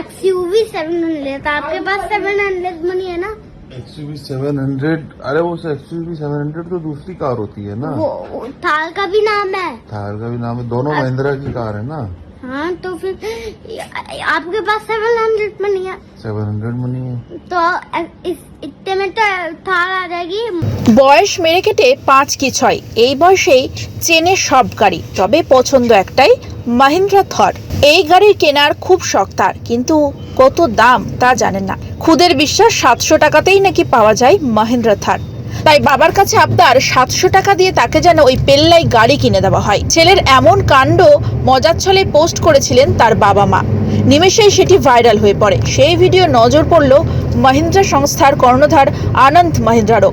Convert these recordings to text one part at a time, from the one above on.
XUV seven hundred आपके पास seven hundred money है ना एक्सयूवी सेवन हंड्रेड अरे वो एक्सयूवी सेवन हंड्रेड तो दूसरी कार होती है ना वो वो थार का भी नाम है थार का भी नाम है दोनों महिंद्रा की कार है ना हाँ तो फिर आपके पास सेवन हंड्रेड मनी है सेवन हंड्रेड मनी है तो इस इतने में तो थार आ जाएगी বয়স মেরে কেটে পাঁচ কি ছয় এই বয়সেই চেনে সব গাড়ি তবে পছন্দ একটাই মাহিন্দ্রা থর এই গাড়ি কেনার খুব শখ তার, কিন্তু কত দাম তা জানেন না। খুদের বিশ্বাস সাতশো টাকাতেই নাকি পাওয়া যায় মহেন্দ্রা থার। তাই বাবার কাছে আবদার সাতশো টাকা দিয়ে তাকে যেন ওই পেল্লাই গাড়ি কিনে দেওয়া হয়। ছেলের এমন কাণ্ড মজার ছলে পোস্ট করেছিলেন তার বাবা মা। নিমেষেই সেটি ভাইরাল হয়ে পড়ে। সেই ভিডিও নজর পড়ল মহিন্দ্রা সংস্থার কর্ণধার আনন্দ মহিন্দ্রারও।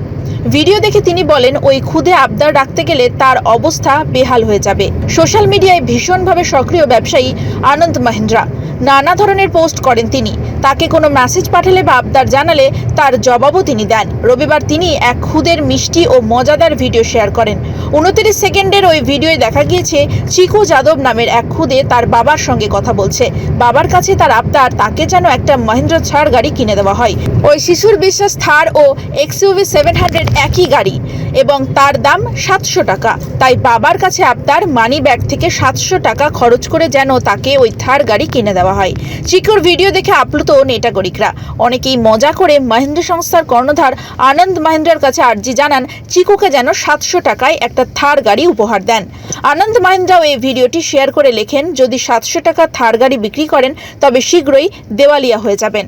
ভিডিও দেখে তিনি বলেন, ওই ক্ষুদে আবদার রাখতে গেলে তার অবস্থা বেহাল হয়ে যাবে। সোশ্যাল মিডিয়ায় ভীষণভাবে সক্রিয় ব্যবসায়ী আনন্দ মহিন্দ্রা। নানা ধরনের পোস্ট করেন তিনি। তাকে কোনো মেসেজ পাঠালে বা আবদার জানালে তার জবাবও তিনি দেন। রবিবার তিনি এক খুদের মিষ্টি ও মজাদার ভিডিও শেয়ার করেন। উনত্রিশ সেকেন্ডের ওই ভিডিওয় দেখা গিয়েছে চিকু যাদব নামের এক খুদে তার বাবার সঙ্গে কথা বলছে। বাবার কাছে তার আবদার, তাকে যেন একটা মহেন্দ্র ছাড় গাড়ি কিনে দেওয়া হয়। ওই শিশুর বিশ্বাস থার ও এক্সইউভি সেভেন হান্ড্রেড একই গাড়ি এবং তার দাম সাতশো টাকা। তাই বাবার কাছে আবদার মানি ব্যাগ থেকে সাতশো টাকা খরচ করে যেন তাকে ওই থার গাড়ি কিনে দেওয়া হয়। চিকুর ভিডিও দেখে আপ্লুত নেটাগরিকরা অনেকেই মজা করে মহেন্দ্র সংস্থার কর্ণধার আনন্দ মাহেন্দ্রার কাছে আর্জি জানান, চিকুকে যেন সাতশো টাকায় একটা থার গাড়ি উপহার দেন। আনন্দ মহেন্দ্রাও এই ভিডিওটি শেয়ার করে লেখেন, যদি সাতশো টাকা থার গাড়ি বিক্রি করেন, তবে শীঘ্রই দেওয়ালিয়া হয়ে যাবেন।